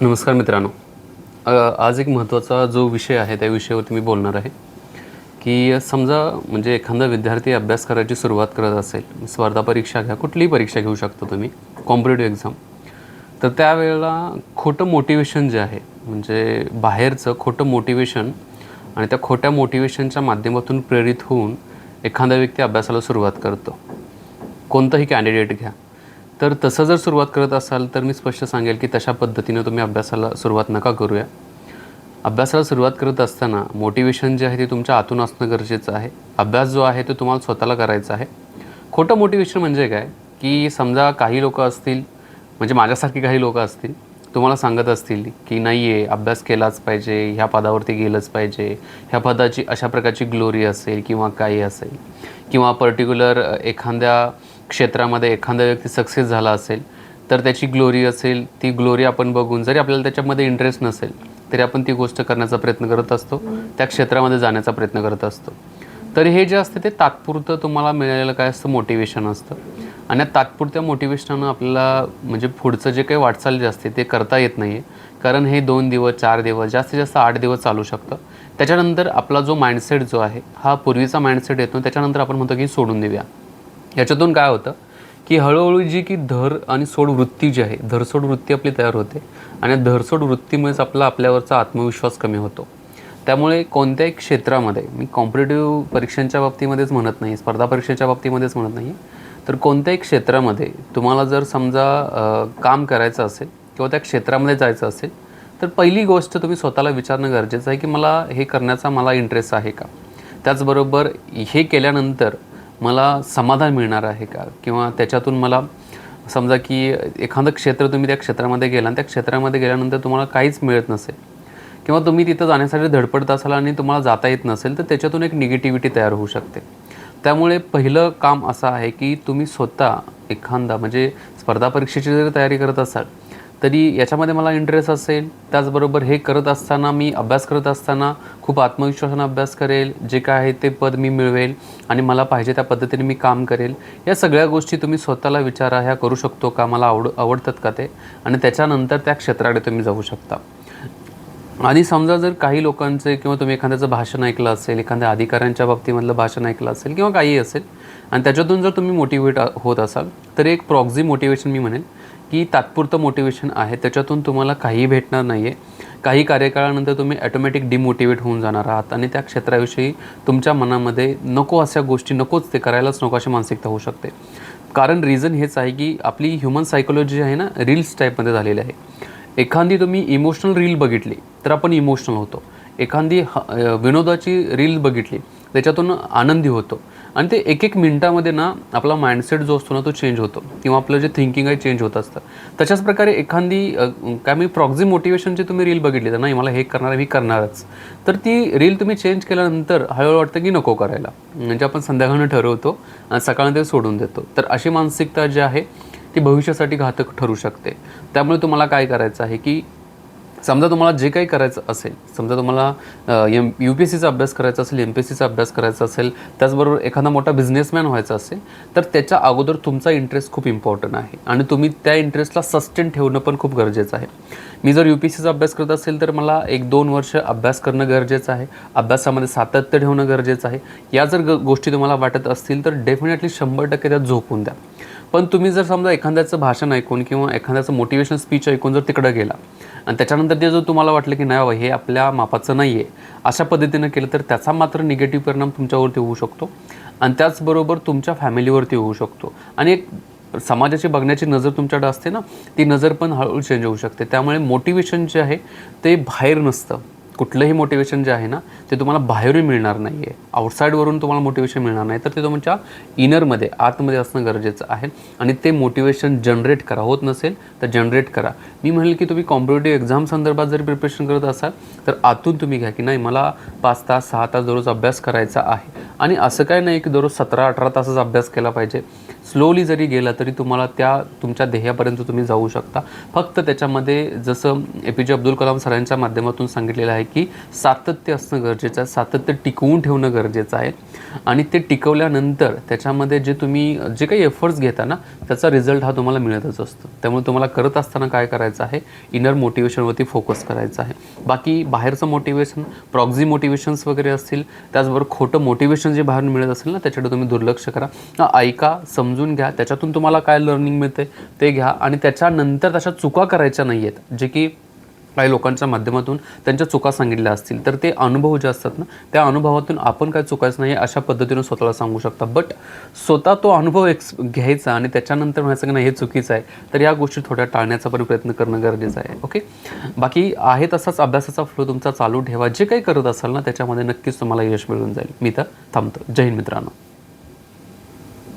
नमस्कार मित्रांनो. आज एक महत्त्वाचा जो विषय आहे त्या विषयावरती मी बोलणार आहे की समजा म्हणजे एखादा विद्यार्थी अभ्यास करायची सुरुवात करत असेल स्पर्धा परीक्षा घ्या कुठलीही परीक्षा घेऊ शकता तुम्ही कॉम्पिटेटिव्ह एक्झाम तर त्यावेळेला खोटं मोटिवेशन जे आहे म्हणजे बाहेरचं खोटं मोटिवेशन आणि त्या खोट्या मोटिवेशनच्या माध्यमातून प्रेरित होऊन एखादा व्यक्ती अभ्यासाला सुरुवात करतो. कोणतंही कॅन्डिडेट घ्या तर तसं जर सुरुवात करत असाल तर मी स्पष्ट सांगेल की तशा पद्धतीनं तुम्ही अभ्यासाला सुरुवात नका करूया. अभ्यासाला सुरुवात करत असताना मोटिवेशन जे आहे ते तुमच्या आतून असणं गरजेचं आहे. अभ्यास जो आहे तो तुम्हाला स्वतःला करायचा आहे. खोटं मोटिवेशन म्हणजे काय? की समजा काही लोक असतील म्हणजे माझ्यासारखी काही लोक असतील तुम्हाला सांगत असतील की नाही आहे अभ्यास केलाच पाहिजे ह्या पदावरती गेलंच पाहिजे ह्या पदाची अशा प्रकारची ग्लोरी असेल किंवा काही असेल. किंवा पर्टिक्युलर एखाद्या क्षेत्रामध्ये एखादा व्यक्ती सक्सेस झाला असेल तर त्याची ग्लोरी असेल ती ग्लोरी आपण बघून जरी आपल्याला त्याच्यामध्ये इंटरेस्ट नसेल तरी आपण ती गोष्ट करण्याचा प्रयत्न करत असतो त्या क्षेत्रामध्ये जाण्याचा प्रयत्न करत असतो. तर हे जे असते ते तात्पुरतं तुम्हाला मिळालेलं काय असतं? मोटिवेशन असतं. आणि या तात्पुरत्या मोटिवेशनानं आपल्याला म्हणजे पुढचं जे काही वाटचाल जे असते ते करता येत नाही आहे कारण हे दोन दिवस चार दिवस जास्तीत जास्त आठ दिवस चालू शकतं. त्याच्यानंतर आपला जो माइंडसेट जो आहे हा पूर्वीचा माइंडसेट येतो त्याच्यानंतर आपण म्हणतो की सोडून देऊया. याच्यातून काय होतं की हळूहळू जी की धर आणि सोड वृत्ती जी आहे धरसोड वृत्ती आपली तयार होते आणि धरसोड वृत्तीमुळेच आपला आपल्यावरचा आत्मविश्वास कमी होतो. त्यामुळे कोणत्याही क्षेत्रामध्ये मी कॉम्पिटेटिव्ह परीक्षांच्या बाबतीमध्येच म्हणत नाही स्पर्धा परीक्षेच्या बाबतीमध्येच म्हणत नाही तर कोणत्याही क्षेत्रामध्ये तुम्हाला जर समजा काम करायचं असेल किंवा त्या क्षेत्रामध्ये जायचं असेल तर पहिली गोष्ट तुम्ही स्वतःला विचारणं गरजेचं आहे की मला हे करण्याचा मला इंटरेस्ट आहे का? त्याचबरोबर हे केल्यानंतर मला समाधान मिळणार आहे का? किंवा त्याच्यातून मला समजा की एखादं क्षेत्र तुम्ही त्या क्षेत्रामध्ये गेला आणि त्या क्षेत्रामध्ये गेल्यानंतर तुम्हाला काहीच मिळत नसेल किंवा तुम्ही तिथं जाण्यासाठी धडपडत असाल आणि तुम्हाला जाता येत नसेल तर त्याच्यातून एक निगेटिव्हिटी तयार होऊ शकते. त्यामुळे पहिलं काम असं आहे की तुम्ही स्वतः एखादा म्हणजे स्पर्धा परीक्षेची जरी तयारी करत असाल तरी याच्यामध्ये मला इंटरेस्ट असेल. त्याचबरोबर हे करत असताना मी अभ्यास करत असताना खूप आत्मविश्वासानं अभ्यास करेल जे काय आहे ते पद मी मिळवेल आणि मला पाहिजे त्या पद्धतीने मी काम करेल. या सगळ्या गोष्टी तुम्ही स्वतःला विचारा ह्या करू शकतो का? मला आवड आवडतात का ते? आणि त्याच्यानंतर त्या क्षेत्राकडे तुम्ही जाऊ शकता. आणि समजा जर काही लोकांचे किंवा तुम्ही एखाद्याचं भाषण ऐकलं असेल एखाद्या अधिकाऱ्यांच्या बाबतीमधलं भाषण ऐकलं असेल किंवा काही असेल आणि त्याच्यातून जर तुम्ही मोटिवेट होत असाल तर एक प्रॉक्झी मोटिवेशन मी म्हणेन. की तात्पुरतं मोटिवेशन आहे. त्याच्यातून तुम्हाला काहीही भेटणार नाही आहे काही कार्यकाळानंतर तुम्ही ॲटोमॅटिक डिमोटिवेट होऊन जाणार आहात आणि त्या क्षेत्राविषयी तुमच्या मनामध्ये नको अशा गोष्टी नकोच ते करायलाच नको अशी मानसिकता होऊ शकते. कारण रिझन हेच आहे की आपली ह्युमन सायकोलॉजी आहे ना रील्स टाईपमध्ये झालेली आहे. एखादी तुम्ही इमोशनल रील बघितली तर आपण इमोशनल होतो. एखादी ह विनोदाची रील बघितली त्याच्यातून आनंदी होतो. आणि ते एक एक मिनटामध्ये ना आपला माइंडसेट जो असतो ना तो चेंज होतो. किंवा आपलं जे थिंकिंग आहे चेंज होत असतं. तशाच प्रकारे एखादी काय मी प्रॉक्झी मोटिवेशनची तुम्ही रील बघितली तर नाही मला हे करणार आहे मी करणारच. तर ती रील तुम्ही चेंज केल्यानंतर हळूहळू वाटतं की नको करायला. म्हणजे आपण संध्याकाळनं ठरवतो आणि सकाळनं ते सोडून देतो. तर अशी मानसिकता जी आहे ती भविष्यासाठी घातक ठरू शकते. त्यामुळे तुम्हाला काय करायचं आहे की समजा तुम्हाला जे काही करायचं असेल समजा तुम्हाला एम यू पी एस सीचा अभ्यास करायचा असेल एम पी एस सीचा अभ्यास करायचा असेल त्याचबरोबर एखादा मोठा बिझनेसमॅन व्हायचा असेल तर त्याच्या अगोदर तुमचा इंटरेस्ट खूप इम्पॉर्टंट आहे. आणि तुम्ही त्या इंटरेस्टला सस्टेन ठेवणं पण खूप गरजेचं आहे. मी जर यू पी एस सीचा अभ्यास करत असेल तर मला एक दोन वर्ष अभ्यास करणं गरजेचं आहे. अभ्यासामध्ये सातत्य ठेवणं गरजेचं आहे. या जर ग गोष्टी तुम्हाला वाटत असतील तर डेफिनेटली शंभर टक्के त्यात झोपून द्या. पण तुम्ही जर समजा एखाद्याचं भाषण ऐकून किंवा एखाद्याचं मोटिवेशन स्पीच ऐकून जर तिकडं गेला आणि त्याच्यानंतर ते जर तुम्हाला वाटलं की नाही बाबा हे आपल्या मापाचं नाही आहे अशा पद्धतीनं केलं तर त्याचा मात्र निगेटिव्ह परिणाम तुमच्यावरती होऊ शकतो आणि त्याचबरोबर तुमच्या फॅमिलीवरती होऊ शकतो. आणि एक समाजाची बघण्याची नजर तुमच्याकडे असते ना ती नजर पण हळूहळू चेंज होऊ शकते. त्यामुळे मोटिवेशन जे आहे ते बाहेर नसतं. कुठलंही मोटिवेशन जे आहे ना ते तुम्हाला बाहेरून मिळणार नाही आहे आउटसाईडवरून तुम्हाला मोटिवेशन मिळणार नाही. तर ते तुमच्या इनरमध्ये आतमध्ये असणं गरजेचं आहे. आणि ते मोटिवेशन जनरेट करा. होत नसेल तर जनरेट करा. मी म्हणेल की तुम्ही कॉम्पिटेटिव्ह एक्झाम संदर्भात जर प्रिपरेशन करत असाल तर आतून तुम्ही घ्या की नाही मला पाच तास सहा तास दररोज अभ्यास करायचा आहे. आणि असं काय नाही की दररोज सतरा अठरा तासच अभ्यास केला पाहिजे. स्लोली जरी गेला तरी तुम्हाला त्या तुमच्या ध्येयापर्यंत तुम्ही जाऊ शकता. फक्त त्याच्यामध्ये जसं ए पी जे अब्दुल कलाम सरांच्या माध्यमातून सांगितलेलं आहे की सातत्य असणं गरजेचं आहे. सातत्य टिकवून ठेवणं गरजेचं आहे. आणि ते टिकवल्यानंतर त्याच्यामध्ये जे तुम्ही जे काही एफर्ट्स घेता ना त्याचा रिझल्ट हा तुम्हाला मिळतच असतो. त्यामुळे तुम्हाला करत असताना काय करायचं आहे? इनर मोटिवेशनवरती फोकस करायचा आहे. बाकी बाहेरचं मोटिवेशन प्रॉक्झी मोटिवेशन्स वगैरे असतील त्याचबरोबर खोटं मोटिवेशन जे बाहेर मिळत असेल ना त्याच्याकडे तुम्ही दुर्लक्ष करा. ऐका समजून घ्या. त्याच्यातून तुम्हाला काय लर्निंग मिळते ते घ्या. आणि त्याच्यानंतर तशा चुका करायच्या नाही आहेत जे की काही लोकांच्या माध्यमातून त्यांच्या चुका सांगितल्या असतील. तर ते अनुभव जे असतात ना त्या अनुभवातून आपण काय चुकायचं नाही अशा पद्धतीनं स्वतःला सांगू शकता. बट स्वतः तो अनुभव एक्स घ्यायचा आणि त्याच्यानंतर म्हणायचं की नाही हे चुकीचं आहे तर या गोष्टी थोड्या टाळण्याचा पण प्रयत्न करणं गरजेचं आहे. ओके बाकी आहे तसाच अभ्यासाचा फ्लो तुमचा चालू ठेवा. जे काही करत असाल ना त्याच्यामध्ये नक्कीच तुम्हाला यश मिळून जाईल. मी तर थांबतो. जय हिंद मित्रांनो.